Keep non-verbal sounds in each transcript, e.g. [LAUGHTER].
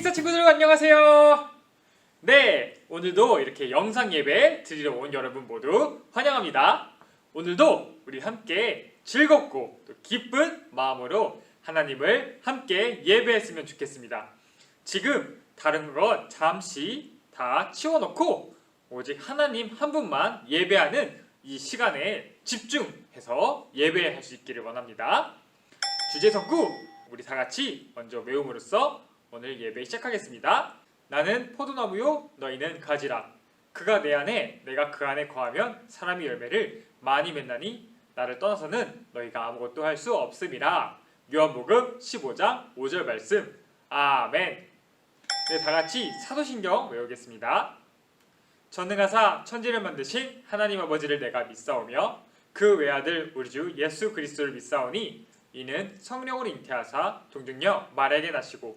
킹스터 친구들 안녕하세요. 네, 오늘도 이렇게 영상 예배 드리러 온 여러분 모두 환영합니다. 오늘도 우리 함께 즐겁고 또 기쁜 마음으로 하나님을 함께 예배했으면 좋겠습니다. 지금 다른 것 잠시 다 치워놓고 오직 하나님 한 분만 예배하는 이 시간에 집중해서 예배할 수 있기를 원합니다. 주제 성구 우리 다 같이 먼저 외움으로써 오늘 예배 시작하겠습니다. 나는 포도나무요 너희는 가지라 그가 내 안에 내가 그 안에 거하면 사람이 열매를 많이 맺나니 나를 떠나서는 너희가 아무것도 할 수 없음이라 요한복음 15장 5절 말씀 아멘 네, 다 같이 사도신경 외우겠습니다. 전능하사 천지를 만드신 하나님 아버지를 내가 믿사오며 그 외아들 우리 주 예수 그리스도를 믿사오니 이는 성령으로 잉태하사 동정녀 마리아에게 나시고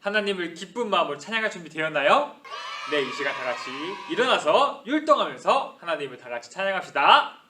하나님을 기쁜 마음으로 찬양할 준비 되었나요? 네, 이 시간 다 같이 일어나서 율동하면서 하나님을 다 같이 찬양합시다.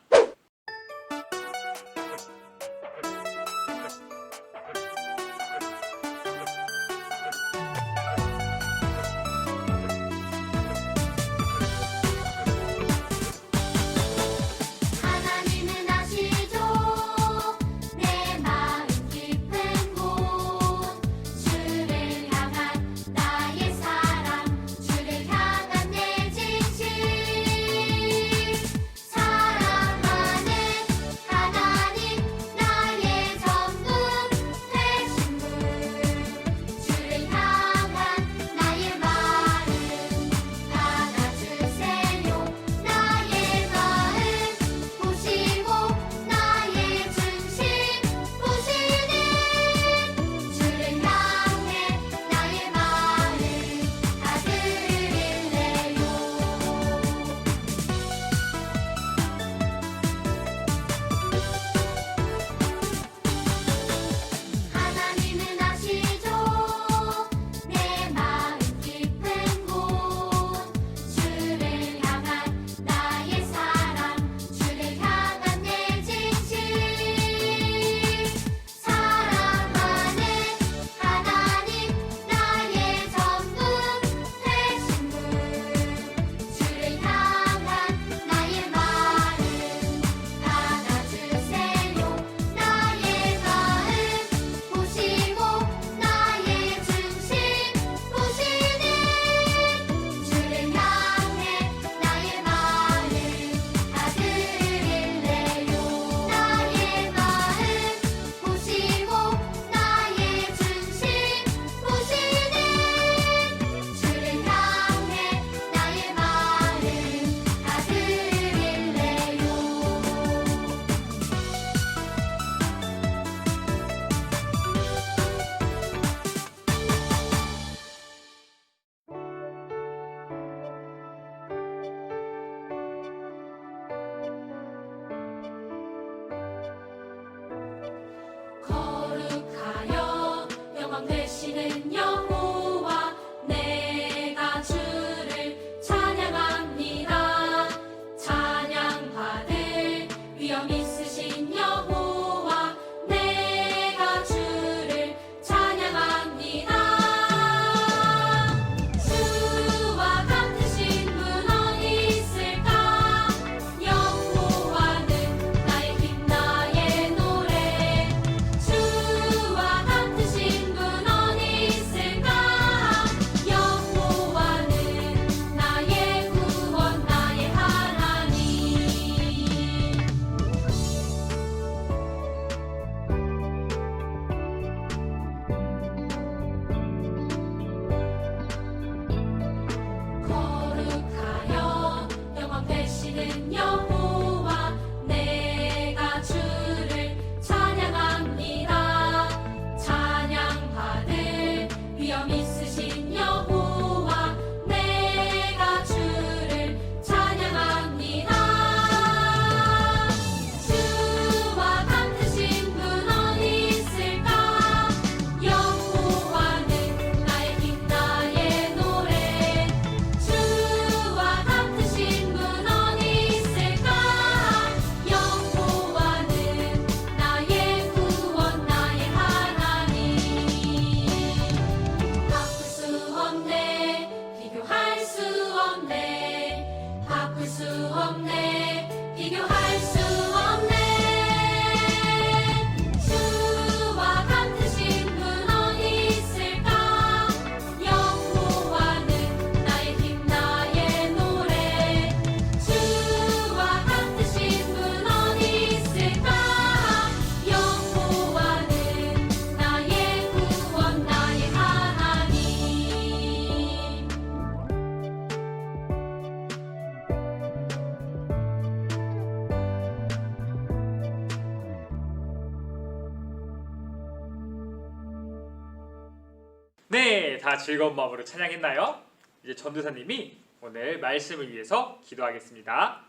네, 다 즐거운 마음으로 찬양했나요? 이제 전도사님이 오늘 말씀을 위해서 기도하겠습니다.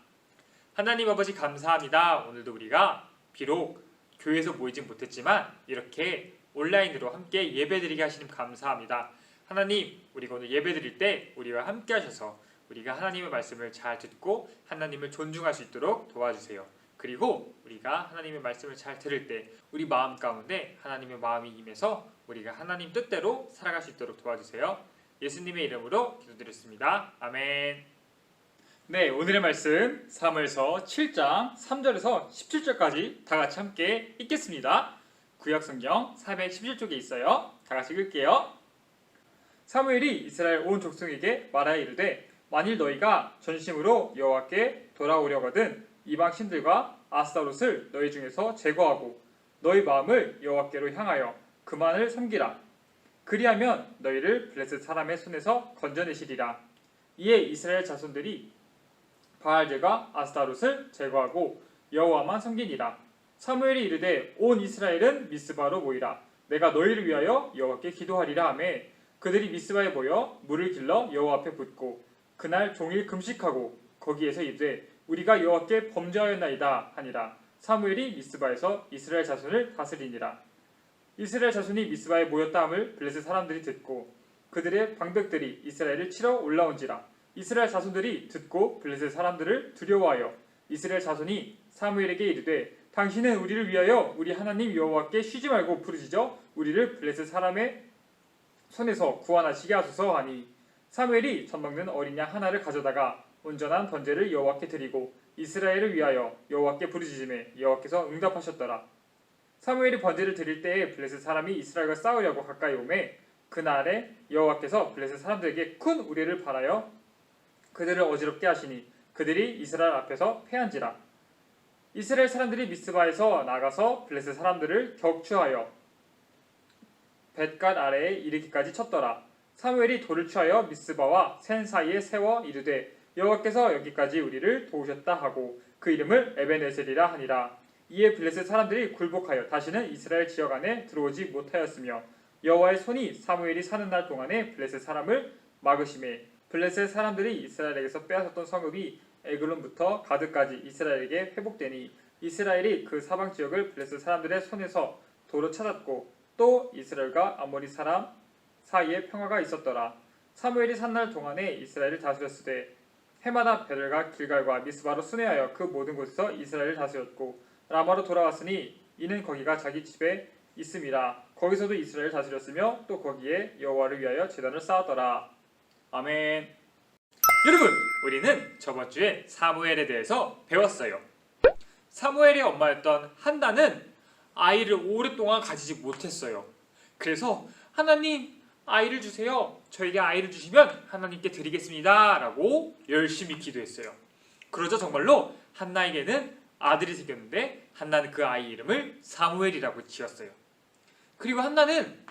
하나님 아버지 감사합니다. 오늘도 우리가 비록 교회에서 모이진 못했지만 이렇게 온라인으로 함께 예배드리게 하시님 감사합니다. 하나님, 우리가 오늘 예배드릴 때 우리와 함께 하셔서 우리가 하나님의 말씀을 잘 듣고 하나님을 존중할 수 있도록 도와주세요. 그리고 우리가 하나님의 말씀을 잘 들을 때 우리 마음 가운데 하나님의 마음이 임해서 우리가 하나님 뜻대로 살아갈 수 있도록 도와주세요. 예수님의 이름으로 기도드렸습니다. 아멘. 네, 오늘의 말씀 사무엘서 7장 3절에서 17절까지 다 같이 함께 읽겠습니다. 구약 성경 417쪽에 있어요. 다 같이 읽을게요. 사무엘이 이스라엘 온 족속에게 말하여 이르되 만일 너희가 전심으로 여호와께 돌아오려거든 이방 신들과 아스타롯을 너희 중에서 제거하고 너희 마음을 여호와께로 향하여 그만을 섬기라. 그리하면 너희를 블레셋 사람의 손에서 건져내시리라. 이에 이스라엘 자손들이 바알제가 아스타롯을 제거하고 여호와만 섬기니라. 사무엘이 이르되 온 이스라엘은 미스바로 모이라. 내가 너희를 위하여 여호와께 기도하리라 하매 그들이 미스바에 모여 물을 길러 여호와 앞에 붓고 그날 종일 금식하고 거기에서 이르되 우리가 여호와께 범죄하였나이다 하니라. 사무엘이 미스바에서 이스라엘 자손을 다스리니라. 이스라엘 자손이 미스바에 모였다 함을 블레셋 사람들이 듣고 그들의 방백들이 이스라엘을 치러 올라온지라. 이스라엘 자손들이 듣고 블레셋 사람들을 두려워하여 이스라엘 자손이 사무엘에게 이르되 당신은 우리를 위하여 우리 하나님 여호와께 쉬지 말고 부르짖어 우리를 블레셋 사람의 손에서 구원하시게 하소서 하니 사무엘이 젖먹는 어린 양 하나를 가져다가 온전한 번제를 여호와께 드리고 이스라엘을 위하여 여호와께 부르짖음에 여호와께서 응답하셨더라. 사무엘이 번제를 드릴 때에 블레셋 사람이 이스라엘과 싸우려고 가까이 오매 그날에 여호와께서 블레셋 사람들에게 큰 우레를 발하여 그들을 어지럽게 하시니 그들이 이스라엘 앞에서 패한지라. 이스라엘 사람들이 미스바에서 나가서 블레셋 사람들을 격추하여 벳갓 아래에 이르기까지 쳤더라. 사무엘이 돌을 취하여 미스바와 센 사이에 세워 이르되 여호와께서 여기까지 우리를 도우셨다 하고 그 이름을 에베네셀이라 하니라. 이에 블레셋 사람들이 굴복하여 다시는 이스라엘 지역 안에 들어오지 못하였으며 여호와의 손이 사무엘이 사는 날 동안에 블레셋 사람을 막으심에 블레셋 사람들이 이스라엘에게서 빼앗았던 성읍이 에글론부터 가드까지 이스라엘에게 회복되니 이스라엘이 그 사방 지역을 블레셋 사람들의 손에서 도로 찾았고 또 이스라엘과 아모리 사람 사이에 평화가 있었더라. 사무엘이 산 날 동안에 이스라엘을 다스렸으되 해마다 베들과 길갈과 미스바로 순회하여 그 모든 곳에서 이스라엘을 다스렸고 라마로 돌아왔으니 이는 거기가 자기 집에 있음이라 거기서도 이스라엘을 다스렸으며 또 거기에 여호와를 위하여 제단을 쌓았더라. 아멘. 여러분, 우리는 저번 주에 사무엘에 대해서 배웠어요. 사무엘의 엄마였던 한나는 아이를 오랫동안 가지지 못했어요. 그래서 하나님 아이를 주세요. 저에게 아이를 주시면 하나님께 드리겠습니다 라고 열심히 기도했어요. 그러자 정말로 한나에게는 아들이 생겼는데 한나는 그 아이 이름을 사무엘이라고 지었어요. 그리고 한나는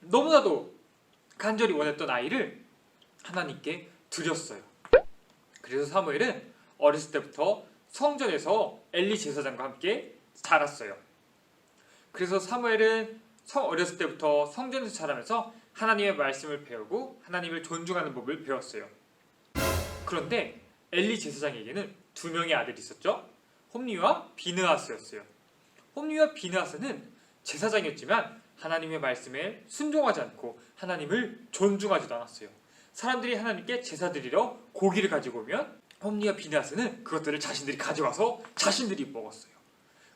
너무나도 간절히 원했던 아이를 하나님께 드렸어요. 그래서 사무엘은 어렸을 때부터 성전에서 엘리 제사장과 함께 자랐어요. 그래서 사무엘은 성 어렸을 때부터 성전에서 자라면서 하나님의 말씀을 배우고 하나님을 존중하는 법을 배웠어요. 그런데 엘리 제사장에게는 두 명의 아들이 있었죠. 홈리와 비느하스였어요. 홈리와 비느하스는 제사장이었지만 하나님의 말씀에 순종하지 않고 하나님을 존중하지도 않았어요. 사람들이 하나님께 제사 드리러 고기를 가지고 오면 홈리와 비느하스는 그것들을 자신들이 가져와서 자신들이 먹었어요.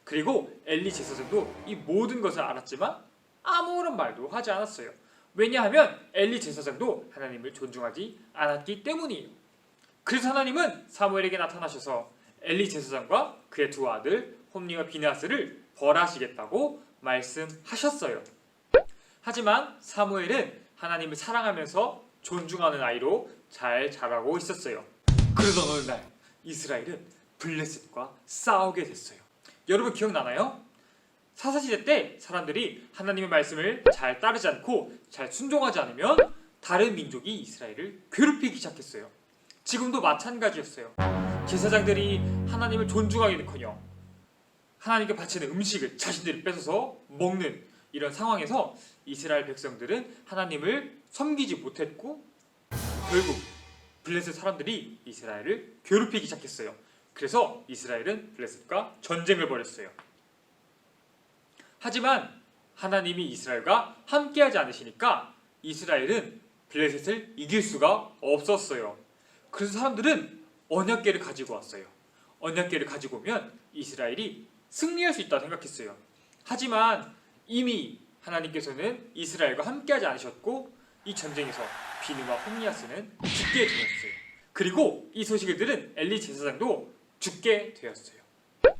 그리고 엘리 제사장도 이 모든 것을 알았지만 아무런 말도 하지 않았어요. 왜냐하면 엘리 제사장도 하나님을 존중하지 않았기 때문이에요. 그래서 하나님은 사무엘에게 나타나셔서 엘리 제사장과 그의 두 아들 홈리와 비나스를 벌하시겠다고 말씀하셨어요. 하지만 사무엘은 하나님을 사랑하면서 존중하는 아이로 잘 자라고 있었어요. 그러던 어느 날 이스라엘은 블레셋과 싸우게 됐어요. 여러분 기억나나요? 사사시대 때 사람들이 하나님의 말씀을 잘 따르지 않고 잘 순종하지 않으면 다른 민족이 이스라엘을 괴롭히기 시작했어요. 지금도 마찬가지였어요. 제사장들이 하나님을 존중하기는커녕 하나님께 바치는 음식을 자신들이 뺏어서 먹는 이런 상황에서 이스라엘 백성들은 하나님을 섬기지 못했고 결국 블레셋 사람들이 이스라엘을 괴롭히기 시작했어요. 그래서 이스라엘은 블레셋과 전쟁을 벌였어요. 하지만 하나님이 이스라엘과 함께하지 않으시니까 이스라엘은 블레셋을 이길 수가 없었어요. 그래서 사람들은 언약궤를 가지고 왔어요. 언약궤를 가지고 오면 이스라엘이 승리할 수 있다 생각했어요. 하지만 이미 하나님께서는 이스라엘과 함께하지 않으셨고 이 전쟁에서 비누와 혼니아스는 죽게 되었어요. 그리고 이 소식을 들은 엘리 제사장도 죽게 되었어요.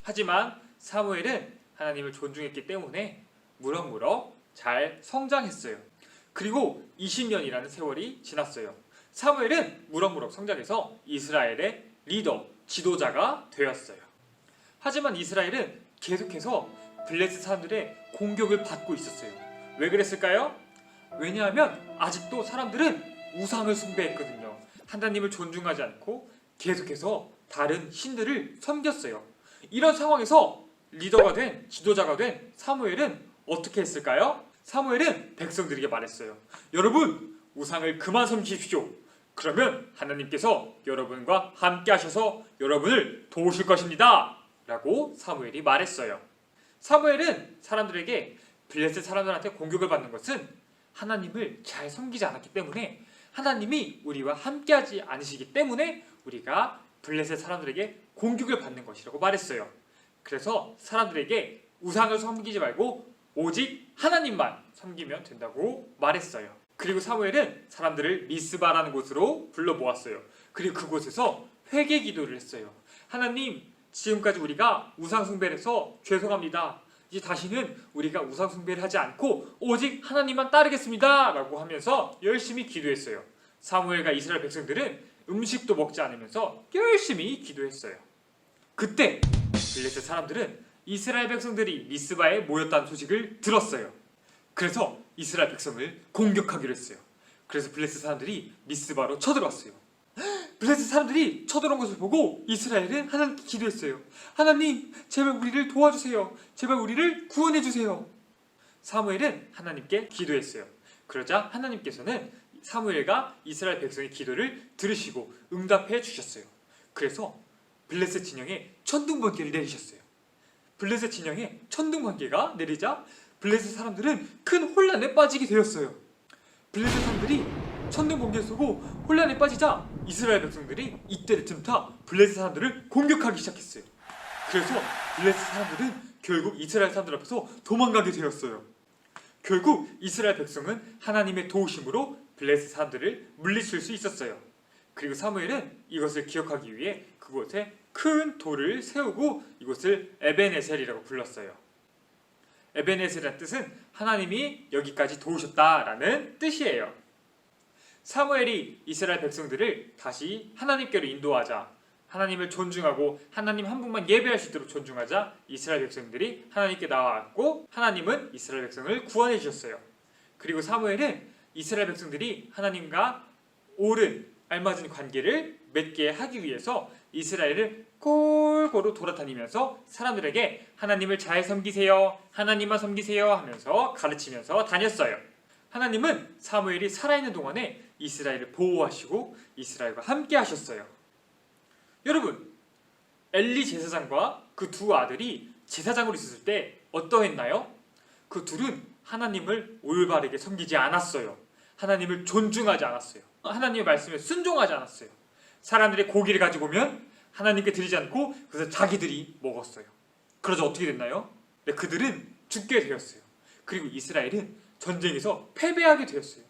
하지만 사무엘은 하나님을 존중했기 때문에 무럭무럭 잘 성장했어요. 그리고 20년이라는 세월이 지났어요. 사무엘은 무럭무럭 성장해서 이스라엘의 리더, 지도자가 되었어요. 하지만 이스라엘은 계속해서 블레셋 사람들의 공격을 받고 있었어요. 왜 그랬을까요? 왜냐하면 아직도 사람들은 우상을 숭배했거든요. 하나님을 존중하지 않고 계속해서 다른 신들을 섬겼어요. 이런 상황에서 리더가 된 지도자가 된 사무엘은 어떻게 했을까요? 사무엘은 백성들에게 말했어요. 여러분 우상을 그만 섬기십시오. 그러면 하나님께서 여러분과 함께 하셔서 여러분을 도우실 것입니다. 라고 사무엘이 말했어요. 사무엘은 사람들에게 블레셋 사람들한테 공격을 받는 것은 하나님을 잘 섬기지 않았기 때문에 하나님이 우리와 함께하지 않으시기 때문에 우리가 블레셋 사람들에게 공격을 받는 것이라고 말했어요. 그래서 사람들에게 우상을 섬기지 말고 오직 하나님만 섬기면 된다고 말했어요. 그리고 사무엘은 사람들을 미스바라는 곳으로 불러 모았어요. 그리고 그곳에서 회개 기도를 했어요. 하나님, 지금까지 우리가 우상 숭배를 해서 죄송합니다. 이제 다시는 우리가 우상 숭배를 하지 않고 오직 하나님만 따르겠습니다 라고 하면서 열심히 기도했어요. 사무엘과 이스라엘 백성들은 음식도 먹지 않으면서 열심히 기도했어요. 그때 블레셋 사람들은 이스라엘 백성들이 미스바에 모였다는 소식을 들었어요. 그래서 이스라엘 백성을 공격하기로 했어요. 그래서 블레셋 사람들이 미스바로 쳐들어왔어요. [GASPS] 블레셋 사람들이 쳐들어온 것을 보고 이스라엘은 하나님께 기도했어요. 하나님, 제발 우리를 도와주세요. 제발 우리를 구원해 주세요. 사무엘은 하나님께 기도했어요. 그러자 하나님께서는 사무엘과 이스라엘 백성의 기도를 들으시고 응답해 주셨어요. 그래서 블레셋 진영에 천둥 번개를 내리셨어요. 블레셋 진영에 천둥 번개가 내리자 블레셋 사람들은 큰 혼란에 빠지게 되었어요. 블레셋 사람들이 천둥 번개 쏘고 혼란에 빠지자 이스라엘 백성들이 이때를 틈타 블레셋 사람들을 공격하기 시작했어요. 그래서 블레셋 사람들은 결국 이스라엘 사람들 앞에서 도망가게 되었어요. 결국 이스라엘 백성은 하나님의 도우심으로 블레셋 사람들을 물리칠 수 있었어요. 그리고 사무엘은 이것을 기억하기 위해 그곳에 큰 돌을 세우고 이곳을 에베네셀이라고 불렀어요. 에베네셀이라는 뜻은 하나님이 여기까지 도우셨다라는 뜻이에요. 사무엘이 이스라엘 백성들을 다시 하나님께로 인도하자 하나님을 존중하고 하나님 한 분만 예배할 수 있도록 존중하자 이스라엘 백성들이 하나님께 나왔고 하나님은 이스라엘 백성을 구원해 주셨어요. 그리고 사무엘은 이스라엘 백성들이 하나님과 옳은 알맞은 관계를 맺게 하기 위해서 이스라엘을 골고루 돌아다니면서 사람들에게 하나님을 잘 섬기세요. 하나님만 섬기세요 하면서 가르치면서 다녔어요. 하나님은 사무엘이 살아있는 동안에 이스라엘을 보호하시고 이스라엘과 함께 하셨어요. 여러분, 엘리 제사장과 그 두 아들이 제사장으로 있었을 때 어떠했나요? 그 둘은 하나님을 올바르게 섬기지 않았어요. 하나님을 존중하지 않았어요. 하나님의 말씀에 순종하지 않았어요. 사람들이 고기를 가지고 오면 하나님께 드리지 않고 그래서 자기들이 먹었어요. 그러자 어떻게 됐나요? 네, 그들은 죽게 되었어요. 그리고 이스라엘은 전쟁에서 패배하게 되었어요.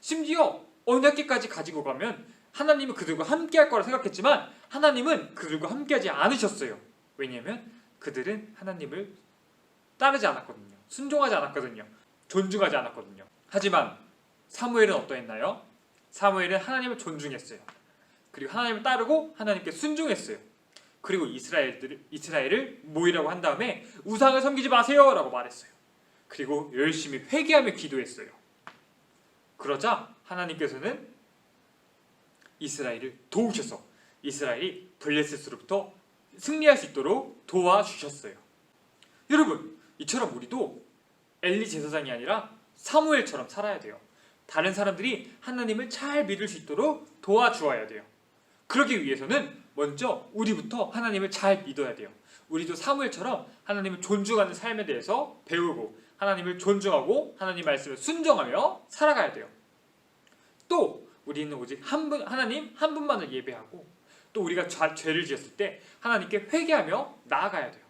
심지어 언약계까지 가지고 가면 하나님은 그들과 함께할 거라 생각했지만 하나님은 그들과 함께하지 않으셨어요. 왜냐하면 그들은 하나님을 따르지 않았거든요. 순종하지 않았거든요. 존중하지 않았거든요. 하지만 사무엘은 어떠했나요? 사무엘은 하나님을 존중했어요. 그리고 하나님을 따르고 하나님께 순종했어요. 그리고 이스라엘들 이스라엘을 모이라고 한 다음에 우상을 섬기지 마세요 라고 말했어요. 그리고 열심히 회개하며 기도했어요. 그러자 하나님께서는 이스라엘을 도우셔서 이스라엘이 블레셋으로부터 승리할 수 있도록 도와주셨어요. 여러분, 이처럼 우리도 엘리 제사장이 아니라 사무엘처럼 살아야 돼요. 다른 사람들이 하나님을 잘 믿을 수 있도록 도와주어야 돼요. 그러기 위해서는 먼저 우리부터 하나님을 잘 믿어야 돼요. 우리도 사무엘처럼 하나님을 존중하는 삶에 대해서 배우고 하나님을 존중하고 하나님 말씀을 순종하며 살아가야 돼요. 또 우리는 오직 한 분 하나님 한 분만을 예배하고 또 우리가 죄- 죄를 지었을 때 하나님께 회개하며 나아가야 돼요.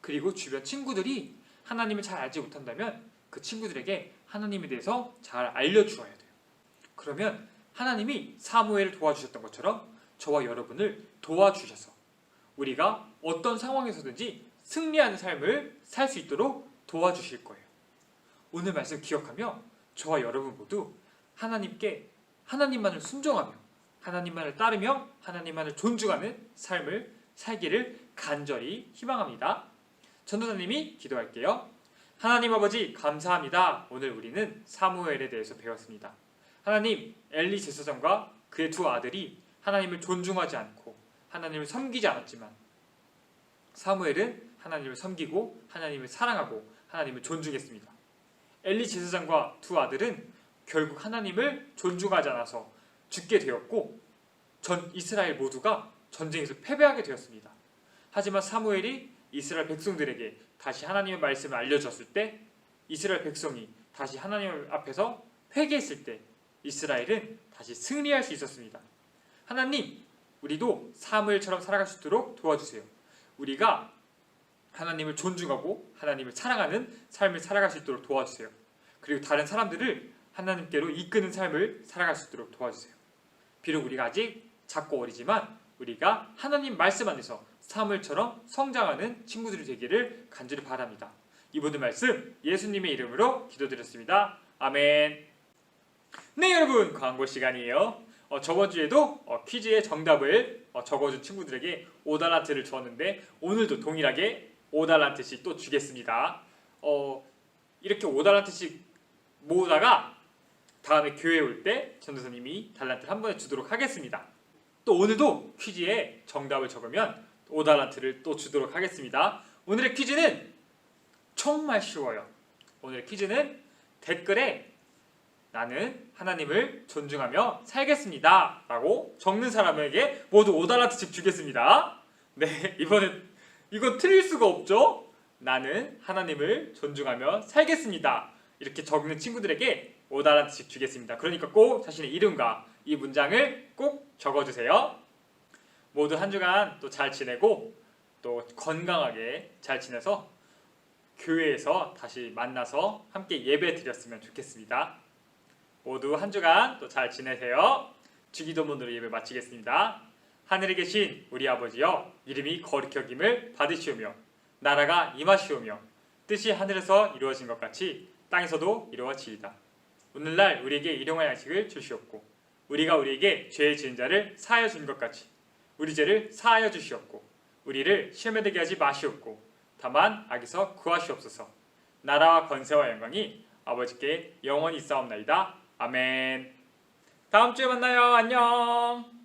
그리고 주변 친구들이 하나님을 잘 알지 못한다면 그 친구들에게 하나님에 대해서 잘 알려주어야 돼요. 그러면 하나님이 사무엘을 도와주셨던 것처럼 저와 여러분을 도와주셔서 우리가 어떤 상황에서든지 승리하는 삶을 살 수 있도록 도와주실 거예요. 오늘 말씀 기억하며 저와 여러분 모두 하나님께 하나님만을 순종하며 하나님만을 따르며 하나님만을 존중하는 삶을 살기를 간절히 희망합니다. 전도사님이 기도할게요. 하나님 아버지 감사합니다. 오늘 우리는 사무엘에 대해서 배웠습니다. 하나님 엘리 제사장과 그의 두 아들이 하나님을 존중하지 않고 하나님을 섬기지 않았지만 사무엘은 하나님을 섬기고 하나님을 사랑하고 하나님을 존중했습니다. 엘리 제사장과 두 아들은 결국 하나님을 존중하지 않아서 죽게 되었고 전 이스라엘 모두가 전쟁에서 패배하게 되었습니다. 하지만 사무엘이 이스라엘 백성들에게 다시 하나님의 말씀을 알려줬을 때 이스라엘 백성이 다시 하나님 앞에서 회개했을 때 이스라엘은 다시 승리할 수 있었습니다. 하나님, 우리도 사무엘처럼 살아갈 수 있도록 도와주세요. 우리가 하나님을 존중하고 하나님을 사랑하는 삶을 살아갈 수 있도록 도와주세요. 그리고 다른 사람들을 하나님께로 이끄는 삶을 살아갈 수 있도록 도와주세요. 비록 우리가 아직 작고 어리지만 우리가 하나님 말씀 안에서 사무엘처럼 성장하는 친구들이 되기를 간절히 바랍니다. 이 모든 말씀 예수님의 이름으로 기도드렸습니다. 아멘. 네 여러분 광고 시간이에요. 어, 저번 주에도 어, 퀴즈의 정답을 어, 적어준 친구들에게 5달란트를 주었는데 오늘도 동일하게 5달란트씩 또 주겠습니다. 어, 이렇게 5달란트씩 모으다가 다음에 교회 올 때 전도사님이 달란트를 한 번에 주도록 하겠습니다. 또 오늘도 퀴즈에 정답을 적으면 5달란트를 또 주도록 하겠습니다. 오늘의 퀴즈는 정말 쉬워요. 오늘의 퀴즈는 댓글에 나는 하나님을 존중하며 살겠습니다. 라고 적는 사람에게 모두 5달란트씩 주겠습니다. 네, 이번엔 이건 틀릴 수가 없죠? 나는 하나님을 존중하며 살겠습니다. 이렇게 적는 친구들에게 5달란트씩 주겠습니다. 그러니까 꼭 자신의 이름과 이 문장을 꼭 적어주세요. 모두 한 주간 또 잘 지내고 또 건강하게 잘 지내서 교회에서 다시 만나서 함께 예배 드렸으면 좋겠습니다. 모두 한 주간 또 잘 지내세요. 주기도문으로 예배 마치겠습니다. 하늘에 계신 우리 아버지여 이름이 거룩히 여김을 받으시오며 나라가 임하시오며 뜻이 하늘에서 이루어진 것 같이 땅에서도 이루어지이다. 오늘날 우리에게 일용할 양식을 주시옵고 우리가 우리에게 죄 지은 자를 사하여 준 것 같이 우리 죄를 사하여 주시옵고 우리를 시험에 들게 하지 마시옵고 다만 악에서 구하시옵소서. 나라와 권세와 영광이 아버지께 영원히 있사옵나이다. 아멘. 다음 주에 만나요. 안녕